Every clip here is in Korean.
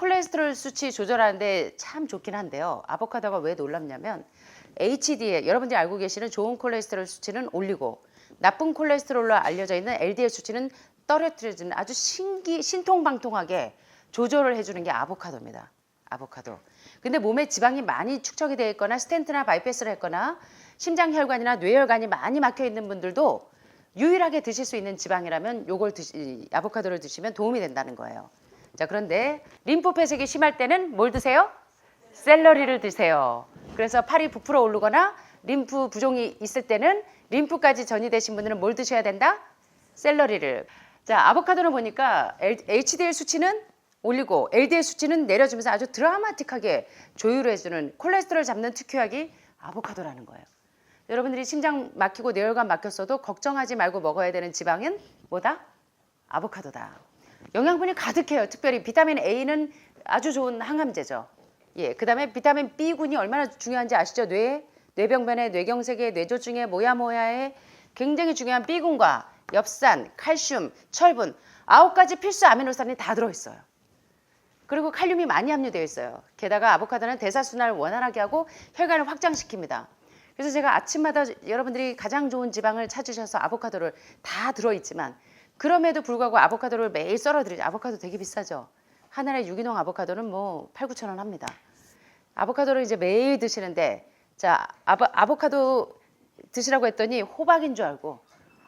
콜레스테롤 수치 조절하는데 참 좋긴 한데요. 아보카도가 왜 놀랍냐면 HDL 여러분들이 알고 계시는 좋은 콜레스테롤 수치는 올리고 나쁜 콜레스테롤로 알려져 있는 LDL 수치는 떨어뜨려주는 아주 신기 신통방통하게 조절을 해주는 게 아보카도입니다. 아보카도. 근데 몸에 지방이 많이 축적이 되어 있거나 스텐트나 바이패스를 했거나 심장 혈관이나 뇌혈관이 많이 막혀 있는 분들도 유일하게 드실 수 있는 지방이라면 요걸 드시 아보카도를 드시면 도움이 된다는 거예요. 자, 그런데 림프 폐색이 심할 때는 뭘 드세요? 샐러리를 드세요. 그래서 팔이 부풀어 오르거나 림프 부종이 있을 때는 림프까지 전이 되신 분들은 뭘 드셔야 된다? 샐러리를. 자, 아보카도는 보니까 HDL 수치는 올리고 LDL 수치는 내려주면서 아주 드라마틱하게 조율해주는 콜레스테롤 잡는 특효약이 아보카도라는 거예요. 여러분들이 심장 막히고 뇌혈관 막혔어도 걱정하지 말고 먹어야 되는 지방은 뭐다? 아보카도다. 영양분이 가득해요. 특별히 비타민 A는 아주 좋은 항암제죠. 예, 그다음에 비타민 B군이 얼마나 중요한지 아시죠? 뇌, 뇌병변의 뇌경색의 뇌조증의 모야모야의 굉장히 중요한 B군과 엽산, 칼슘, 철분 아홉 가지 필수 아미노산이 다 들어있어요. 그리고 칼륨이 많이 함유되어 있어요. 게다가 아보카도는 대사순환을 원활하게 하고 혈관을 확장시킵니다. 그래서 제가 아침마다 여러분들이 가장 좋은 지방을 찾으셔서 아보카도를 다 들어있지만 그럼에도 불구하고 아보카도를 매일 썰어드리죠. 아보카도 되게 비싸죠. 하나의 유기농 아보카도는 뭐 8, 9천 원 합니다. 아보카도를 이제 매일 드시는데 자 아보, 아보카도 드시라고 했더니 호박인 줄 알고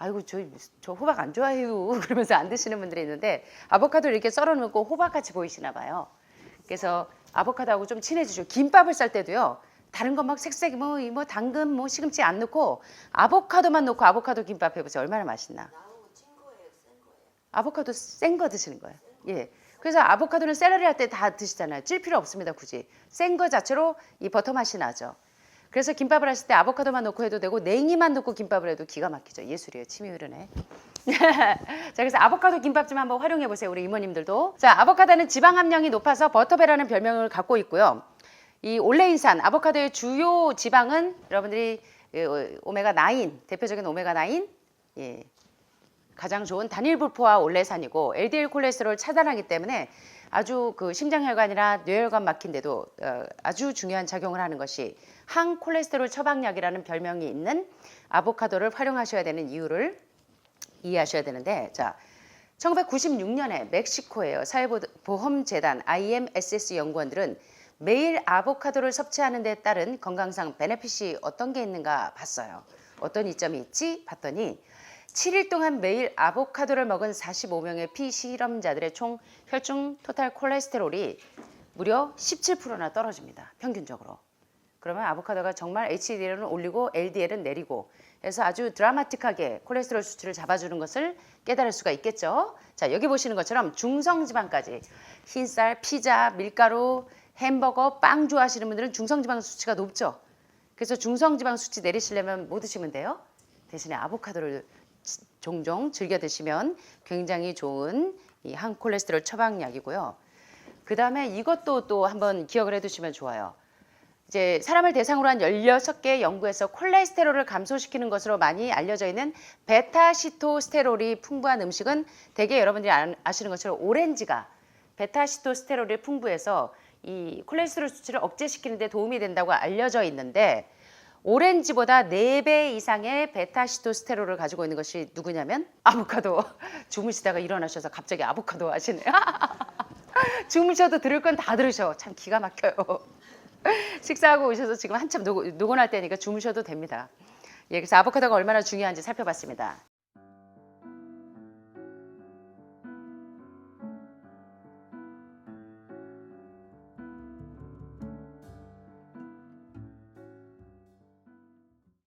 아이고 저, 저 호박 안 좋아해요 그러면서 안 드시는 분들이 있는데 아보카도를 이렇게 썰어 놓고 호박같이 보이시나 봐요. 그래서 아보카도하고 좀 친해지죠. 김밥을 쌀 때도요. 다른 거 막 색색 뭐, 이뭐 당근 뭐 시금치 안 넣고 아보카도만 넣고 아보카도 김밥 해보세요. 얼마나 맛있나. 아보카도 센 거 드시는 거예요. 예. 그래서 아보카도는 샐러리 할 때 다 드시잖아요. 찔 필요 없습니다, 굳이. 센 거 자체로 이 버터 맛이 나죠. 그래서 김밥을 하실 때 아보카도만 넣고 해도 되고 냉이만 넣고 김밥을 해도 기가 막히죠. 예술이에요. 침이 흐르네. 자, 그래서 아보카도 김밥 좀 한번 활용해 보세요. 우리 이모님들도. 자, 아보카도는 지방 함량이 높아서 버터배라는 별명을 갖고 있고요. 이 올레인산 아보카도의 주요 지방은 여러분들이 그 오메가 9 대표적인 오메가 9 예. 가장 좋은 단일 불포화 올레산이고 LDL 콜레스테롤을 차단하기 때문에 아주 그 심장혈관이나 뇌혈관 막힌데도 어, 아주 중요한 작용을 하는 것이 항콜레스테롤 처방약이라는 별명이 있는 아보카도를 활용하셔야 되는 이유를 이해하셔야 되는데 자 1996년에 멕시코에요 사회보험재단 IMSS 연구원들은 매일 아보카도를 섭취하는 데 따른 건강상 베네핏이 어떤 게 있는가 봤어요. 어떤 이점이 있지? 봤더니 7일 동안 매일 아보카도를 먹은 45명의 피실험자들의 총 혈중 토탈 콜레스테롤이 무려 17%나 떨어집니다. 평균적으로. 그러면 아보카도가 정말 HDL은 올리고 LDL은 내리고 그래서 아주 드라마틱하게 콜레스테롤 수치를 잡아주는 것을 깨달을 수가 있겠죠. 자 여기 보시는 것처럼 중성지방까지 흰쌀, 피자, 밀가루, 햄버거, 빵 좋아하시는 분들은 중성지방 수치가 높죠. 그래서 중성지방 수치 내리시려면 뭐 드시면 돼요? 대신에 아보카도를 종종 즐겨 드시면 굉장히 좋은 이 항콜레스테롤 처방약이고요. 그 다음에 이것도 또 한번 기억을 해두시면 좋아요. 이제 사람을 대상으로 한 16개 연구에서 콜레스테롤을 감소시키는 것으로 많이 알려져 있는 베타시토스테롤이 풍부한 음식은 대개 여러분들이 아- 아시는 것처럼 오렌지가 베타시토스테롤이 풍부해서 이 콜레스테롤 수치를 억제시키는 데 도움이 된다고 알려져 있는데 오렌지보다 4배 이상의 베타시토스테롤을 가지고 있는 것이 누구냐면 아보카도. 주무시다가 일어나셔서 갑자기 아보카도 하시네요. 주무셔도 들을 건 다 들으셔. 참 기가 막혀요. 식사하고 오셔서 지금 한참 노, 노곤할 때니까 주무셔도 됩니다. 예, 그래서 아보카도가 얼마나 중요한지 살펴봤습니다.